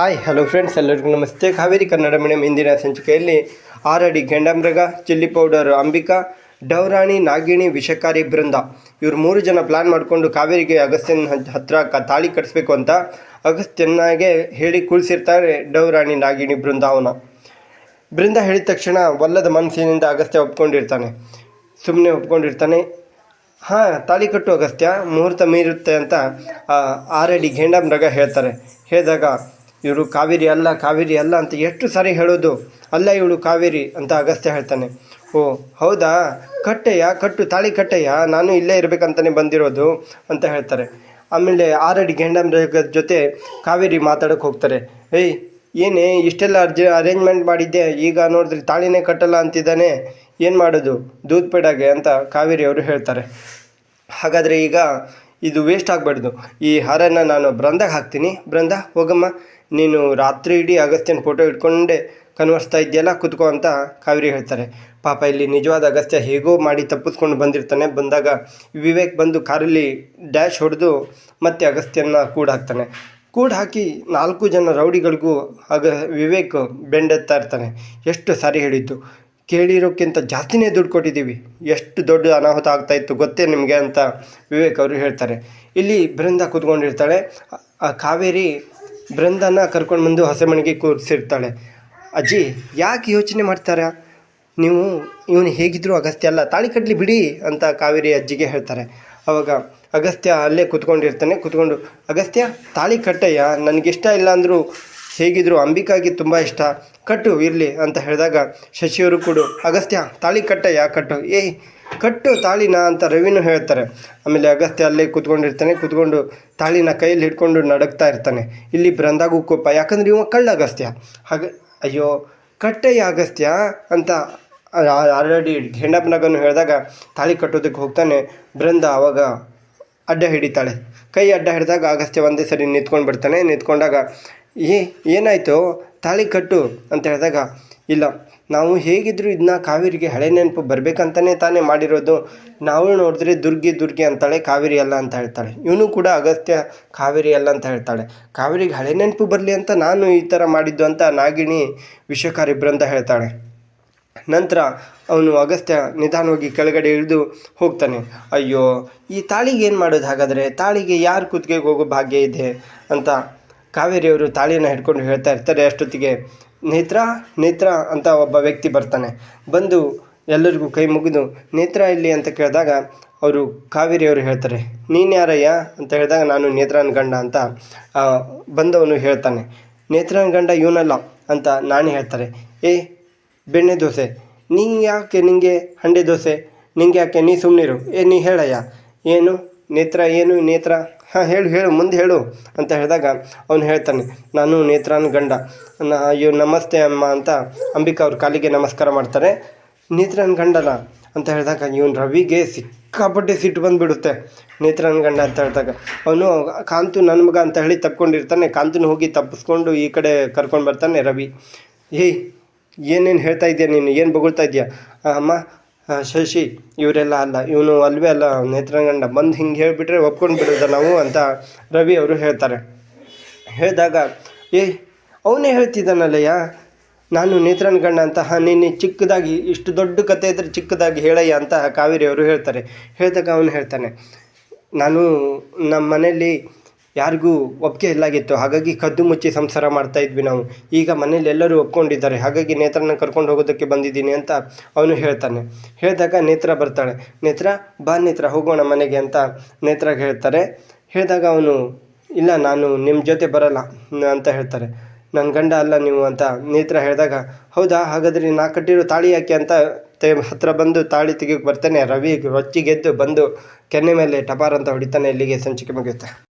Hi hello friends ಎಲ್ಲರಿಗೂ ನಮಸ್ತೆ. Kaveri Kannada medium ಇಂದಿನ ಸಂಚಿಕೆಯಲ್ಲಿ ಆರಡಿ ಗೆಂಡಮೃಗ ಚಿಲ್ಲಿ ಪೌಡರ್ ಅಂಬಿಕಾ, ಡೌರಾಣಿ, ನಾಗಿಣಿ, ವಿಷಕಾರಿ ಬೃಂದ. ಇವರು ಮೂರು ಜನ ಪ್ಲಾನ್ ಮಾಡಿಕೊಂಡು ಕಾವೇರಿಗೆ ಅಗಸ್ತ್ಯನ ಹತ್- ಹತ್ರ ಕ ತಾಳಿ ಕಟ್ಟಿಸ್ಬೇಕು ಅಂತ ಅಗಸ್ತ್ಯನಾಗೆ ಹೇಳಿ ಕುಳಿಸಿರ್ತಾರೆ ಡೌರಾಣಿ, ನಾಗಿಣಿ ಬೃಂದಾವನ ಬೃಂದ ಹೇಳಿದ ತಕ್ಷಣ ಒಲ್ಲದ ಮನಸ್ಸಿನಿಂದ ಅಗಸ್ತ್ಯ ಒಪ್ಕೊಂಡಿರ್ತಾನೆ. ಸುಮ್ಮನೆ ಒಪ್ಕೊಂಡಿರ್ತಾನೆ. ಹಾಂ, ತಾಳಿ ಕಟ್ಟು ಅಗಸ್ತ್ಯ, ಮುಹೂರ್ತ ಮೀರುತ್ತೆ ಅಂತ ಆರಡಿ ಘೇಂಡ ಮೃಗ ಹೇಳ್ತಾರೆ. ಹೇಳಿದಾಗ ಇವರು ಕಾವೇರಿ ಅಲ್ಲ ಕಾವೇರಿ ಅಲ್ಲ ಅಂತ ಎಷ್ಟು ಸಾರಿ ಹೇಳೋದು? ಅಲ್ಲ ಇವಳು ಕಾವೇರಿ ಅಂತ ಅಗಸ್ತ್ಯ ಹೇಳ್ತಾನೆ. ಓ, ಹೌದಾ? ಕಟ್ಟೆಯ? ಕಟ್ಟು, ತಾಳಿ ಕಟ್ಟೆಯ? ನಾನು ಇಲ್ಲೇ ಇರಬೇಕಂತಲೇ ಬಂದಿರೋದು ಅಂತ ಹೇಳ್ತಾರೆ. ಆಮೇಲೆ ಆರಡಿ ಘೇಂಡ ಮೃಗದ ಜೊತೆ ಕಾವೇರಿ ಮಾತಾಡೋಕೆ ಹೋಗ್ತಾರೆ. ಏಯ್, ಏನೇ ಇಷ್ಟೆಲ್ಲ ಅರ್ಜ, ಅರೇಂಜ್ಮೆಂಟ್ ಮಾಡಿದ್ದೆ, ಈಗ ನೋಡಿದ್ರೆ ತಾಳಿನೇ ಕಟ್ಟಲ್ಲ ಅಂತಿದ್ದಾನೆ. ಏನು ಮಾಡೋದು? ದೂದ್ ಪೇಡಾಗೆ ಅಂತ ಕಾವೇರಿ ಅವರು ಹೇಳ್ತಾರೆ. ಹಾಗಾದರೆ ಈಗ ಇದು ವೇಸ್ಟ್ ಆಗಬಾರ್ದು. ಈ ಹಾರನ ನಾನು ಬೃಂದಾಗ ಹಾಕ್ತೀನಿ. ಬೃಂದ, ಹೋಗಮ್ಮ, ನೀನು ರಾತ್ರಿ ಇಡೀ ಅಗಸ್ತ್ಯನ ಫೋಟೋ ಇಟ್ಕೊಂಡೆ ಕನ್ವರ್ಸ್ತಾ ಇದೆಯಲ್ಲ ಕುತ್ಕೋ ಅಂತ ಕಾವೇರಿ ಹೇಳ್ತಾರೆ. ಪಾಪ ಇಲ್ಲಿ ನಿಜವಾದ ಅಗಸ್ತ್ಯ ಹೇಗೋ ಮಾಡಿ ತಪ್ಪಿಸ್ಕೊಂಡು ಬಂದಿರ್ತಾನೆ. ಬಂದಾಗ ವಿವೇಕ್ ಬಂದು ಕಾರಲ್ಲಿ ಡ್ಯಾಶ್ ಹೊಡೆದು ಮತ್ತೆ ಅಗಸ್ತ್ಯನ ಕೂಡ ಹಾಕ್ತಾನೆ. ಕೂಡ ಹಾಕಿ ನಾಲ್ಕು ಜನ ರೌಡಿಗಳಿಗೂ ಆಗ ವಿವೇಕ್ ಬೆಂಡೆತ್ತಾ ಇರ್ತಾನೆ. ಎಷ್ಟು ಸಾರಿ ಹೇಳಿದ್ದು. ಕೇಳಿರೋಕ್ಕಿಂತ ಜಾಸ್ತಿನೇ ದುಡ್ಡು ಕೊಟ್ಟಿದ್ದೀವಿ. ಎಷ್ಟು ದೊಡ್ಡ ಅನಾಹುತ ಆಗ್ತಾ ಇತ್ತು ಗೊತ್ತೇ ನಿಮಗೆ ಅಂತ ವಿವೇಕ್ ಅವರು ಹೇಳ್ತಾರೆ. ಇಲ್ಲಿ ಬೃಂದ ಕೂತ್ಕೊಂಡಿರ್ತಾಳೆ. ಆ- ಕಾವೇರಿ ಬೃಂದನ ಕರ್ಕೊಂಡು ಬಂದು ಹಸೆಮಣಿಗೆ ಕೂರಿಸಿರ್ತಾಳೆ. ಅಜ್ಜಿ, ಯಾಕೆ ಯೋಚನೆ ಮಾಡ್ತಾರೆ? ನೀವು ಇವನು ಹೇಗಿದ್ರು ಅಗಸ್ತ್ಯ ಅಲ್ಲ, ತಾಳಿ ಕಟ್ಟಲಿ ಬಿಡಿ ಅಂತ ಕಾವೇರಿ ಅಜ್ಜಿಗೆ ಹೇಳ್ತಾರೆ. ಅವಾಗ ಅಗಸ್ತ್ಯ ಅಲ್ಲೇ ಕೂತ್ಕೊಂಡಿರ್ತಾನೆ. ಕೂತ್ಕೊಂಡು, ಅಗಸ್ತ್ಯ, ತಾಳಿ ಕಟ್ಟಯ್ಯ, ನನಗಿಷ್ಟ ಇಲ್ಲ ಅಂದರೂ ಹೇಗಿದ್ರು ಅಂಬಿಕಾಗೆ ತುಂಬ ಇಷ್ಟ. ಕಟ್ಟು, ಇರಲಿ ಅಂತ ಹೇಳಿದಾಗ ಶಶಿಯವರು ಕೊಡು, ಅಗಸ್ತ್ಯ, ತಾಳಿ ಕಟ್ಟಯ್ಯ, ಕಟ್ಟು. ಏಯ್, ಕಟ್ಟು ತಾಳಿನ? ಅಂತ ರವಿನೂ ಹೇಳ್ತಾರೆ. ಆಮೇಲೆ ಅಗಸ್ತ್ಯ ಅಲ್ಲೇ ಕೂತ್ಕೊಂಡಿರ್ತಾನೆ. ಕೂತ್ಕೊಂಡು ತಾಳಿನ ಕೈಯಲ್ಲಿ ಹಿಡ್ಕೊಂಡು ನಡಗ್ತಾ ಇರ್ತಾನೆ. ಇಲ್ಲಿ ಬೃಂದಾಗೂ ಕೋಪ. ಯಾಕಂದ್ರೆ ಇವ ಕಳ್ಳ ಅಗಸ್ತ್ಯ. ಹಾಗೆ, ಅಯ್ಯೋ, ಕಟ್ಟಯ್ಯ ಅಗಸ್ತ್ಯ? ಅಂತ ಆಲ್ರೆಡಿ ಹೆಂಡಪ್ಪನಗನ್ನು ಹೇಳಿದಾಗ ತಾಳಿ ಕಟ್ಟೋದಕ್ಕೆ ಹೋಗ್ತಾನೆ. ಬೃಂದ ಅವಾಗ ಅಡ್ಡ ಹಿಡಿತಾಳೆ. ಕೈ ಅಡ್ಡ ಹಿಡಿದಾಗ ಅಗಸ್ತ್ಯ ಒಂದೇ ಸರಿ ನಿಂತ್ಕೊಂಡು ಬಿಡ್ತಾನೆ ನಿಂತ್ಕೊಂಡಾಗ ಏ, ಏನಾಯಿತು? ತಾಳಿ ಕಟ್ಟು ಅಂತ ಹೇಳಿದಾಗ, ಇಲ್ಲ, ನಾವು ಹೇಗಿದ್ರು ಇದನ್ನ ಕಾವೇರಿಗೆ ಹಳೆ ನೆನಪು ಬರಬೇಕಂತಲೇ ತಾನೇ ಮಾಡಿರೋದು. ನಾವು ನೋಡಿದ್ರೆ ದುರ್ಗಿ ದುರ್ಗಿ ಅಂತಾಳೆ, ಕಾವೇರಿ ಅಲ್ಲ ಅಂತ ಹೇಳ್ತಾಳೆ. ಇವನು ಕೂಡ ಅಗಸ್ತ್ಯ ಕಾವೇರಿ ಅಲ್ಲ ಅಂತ ಹೇಳ್ತಾಳೆ. ಕಾವೇರಿಗೆ ಹಳೆ ನೆನಪು ಬರಲಿ ಅಂತ ನಾನು ಈ ಥರ ಮಾಡಿದ್ದು ಅಂತ ನಾಗಿಣಿ ವಿಶ್ವಕಾರಿಬ್ರಂತ ಹೇಳ್ತಾಳೆ. ನಂತರ ಅವನು ಅಗಸ್ತ್ಯ ನಿಧಾನವಾಗಿ ಕೆಳಗಡೆ ಇಳಿದು ಹೋಗ್ತಾನೆ. ಅಯ್ಯೋ, ಈ ತಾಳಿಗೆ ಏನು ಮಾಡೋದು ಹಾಗಾದರೆ? ತಾಳಿಗೆ ಯಾರು ಕುತ್ತಿಗೆಗೆ ಹೋಗೋ ಭಾಗ್ಯ ಇದೆ? ಅಂತ ಕಾವೇರಿಯವರು ತಾಳಿಯನ್ನು ಹಿಡ್ಕೊಂಡು ಹೇಳ್ತಾ ಇರ್ತಾರೆ ಅಷ್ಟೊತ್ತಿಗೆ, ನೇತ್ರ ನೇತ್ರ ಅಂತ ಒಬ್ಬ ವ್ಯಕ್ತಿ ಬರ್ತಾನೆ. ಬಂದು ಎಲ್ಲರಿಗೂ ಕೈ ಮುಗಿದು, ನೇತ್ರ ಇಲ್ಲಿ ಅಂತ ಕೇಳಿದಾಗ ಅವರು ಕಾವೇರಿಯವರು ಹೇಳ್ತಾರೆ, ನೀನು ಯಾರಯ್ಯ? ಅಂತ ಹೇಳಿದಾಗ, ನಾನು ನೇತ್ರನ ಗಂಡ ಅಂತ ಬಂದವನು ಹೇಳ್ತಾನೆ. ನೇತ್ರನ ಗಂಡ ಇವನಲ್ಲ ಅಂತ ನಾನು ಹೇಳ್ತಾರೆ. ಏ, ಬೆಣ್ಣೆ ದೋಸೆ ನೀ ಯಾಕೆ ನಿಂಗೆ ಹಂಡೆ ದೋಸೆ? ನಿಂಗೆ ಯಾಕೆ? ನೀ ಸುಮ್ಮನಿರು ಏ, ನೀ ಹೇಳಯ್ಯ. ಏನು? ನೇತ್ರ ಏನು? ನೇತ್ರ? ಹಾಂ, ಹೇಳು ಹೇಳು, ಮುಂದೆ ಹೇಳು ಅಂತ ಹೇಳಿದಾಗ ಅವನು ಹೇಳ್ತಾನೆ, ನಾನು ನೇತ್ರಾನ್ ಗಂಡ ಅಯ್ಯೋ, ನಮಸ್ತೆ ಅಮ್ಮ ಅಂತ ಅಂಬಿಕಾ ಅವ್ರ ಕಾಲಿಗೆ ನಮಸ್ಕಾರ ಮಾಡ್ತಾರೆ. ನೇತ್ರಾನ್ ಗಂಡಲ್ಲ ಅಂತ ಹೇಳಿದಾಗ ಇವನು ರವಿಗೆ ಸಿಕ್ಕಾಪಟ್ಟೆ ಸಿಟ್ಟು ಬಂದುಬಿಡುತ್ತೆ ನೇತ್ರಾನ್ ಗಂಡ ಅಂತ ಹೇಳಿದಾಗ. ಅವನು ಕಾಂತು ನನ್ನ ಮಗ ಅಂತ ಹೇಳಿ ತಪ್ಕೊಂಡಿರ್ತಾನೆ, ಕಾಂತುನ ಹೋಗಿ ತಪ್ಪಿಸ್ಕೊಂಡು ಈ ಕಡೆ ಕರ್ಕೊಂಡು ಬರ್ತಾನೆ ರವಿ. ಏಯ್, ಏನೇನು ಹೇಳ್ತಾ ಇದೆಯಾ ನೀನು, ಏನು ಬೊಗಳ್ತಾ ಇದೆಯಾ? ಅಮ್ಮ ಶಶಿ, ಇವರೆಲ್ಲ ಅಲ್ಲ, ಇವನು ಅಲ್ವೇ ಅಲ್ಲ ನೇತ್ರಗಂಡ ಬಂದು ಹಿಂಗೆ ಹೇಳಿಬಿಟ್ರೆ ಒಪ್ಕೊಂಡು ಬಿಡೋದ ನಾವು ಅಂತ ರವಿ ಅವರು ಹೇಳ್ತಾರೆ. ಹೇಳಿದಾಗ, ಏ, ಅವನೇ ಹೇಳ್ತಿದ್ದಾನಲ್ಲಯ್ಯ, ನಾನು ನೇತ್ರನ ಗಂಡ ಅಂತ ನಿನ್ನೆ ನೀನು ಚಿಕ್ಕದಾಗಿ, ಇಷ್ಟು ದೊಡ್ಡ ಕತೆ ಇದ್ದರೆ ಚಿಕ್ಕದಾಗಿ ಹೇಳಯ್ಯ ಅಂತ ಕಾವೇರಿ ಅವರು ಹೇಳ್ತಾರೆ. ಹೇಳಿದಾಗ ಅವನು ಹೇಳ್ತಾನೆ, ನಾನು ನಮ್ಮ ಮನೆಯಲ್ಲಿ ಯಾರಿಗೂ ಒಪ್ಪಿಗೆ ಇಲ್ಲಾಗಿತ್ತು ಹಾಗಾಗಿ ಕದ್ದು ಮುಚ್ಚಿ ಸಂಸಾರ ಮಾಡ್ತಾ ಇದ್ವಿ ನಾವು. ಈಗ ಮನೇಲಿ ಎಲ್ಲರೂ ಒಪ್ಕೊಂಡಿದ್ದಾರೆ. ಹಾಗಾಗಿ ನೇತ್ರನ ಕರ್ಕೊಂಡು ಹೋಗೋದಕ್ಕೆ ಬಂದಿದ್ದೀನಿ ಅಂತ ಅವನು ಹೇಳ್ತಾನೆ. ಹೇಳಿದಾಗ ನೇತ್ರ ಬರ್ತಾಳೆ. ನೇತ್ರ, ಬಾ ನೇತ್ರ, ಹೋಗೋಣ ಮನೆಗೆ ಅಂತ ನೇತ್ರಾಗ ಹೇಳ್ತಾರೆ. ಹೇಳಿದಾಗ ಅವನು, ಇಲ್ಲ, ನಾನು ನಿಮ್ಮ ಜೊತೆ ಬರಲ್ಲ ಅಂತ ಹೇಳ್ತಾರೆ. ನನ್ನ ಗಂಡ ಅಲ್ಲ ನೀವು ಅಂತ ನೇತ್ರ ಹೇಳಿದಾಗ, ಹೌದಾ? ಹಾಗಾದರೆ ನಾ ಕಟ್ಟಿರೋ ತಾಳಿ ಯಾಕೆ ಅಂತ ತೆ, ಹತ್ರ ಬಂದು ತಾಳಿ ತೆಗಿಯೋಕೆ ಬರ್ತಾನೆ. ರವಿ ರೊಚ್ಚಿಗೆದ್ದು ಬಂದು ಕೆನ್ನೆ ಮೇಲೆ ಟಪಾರ್ ಅಂತ ಹೊಡಿತಾನೆ ಇಲ್ಲಿಗೆ ಸಂಚಿಕೆ ಮುಗಿಯುತ್ತೆ.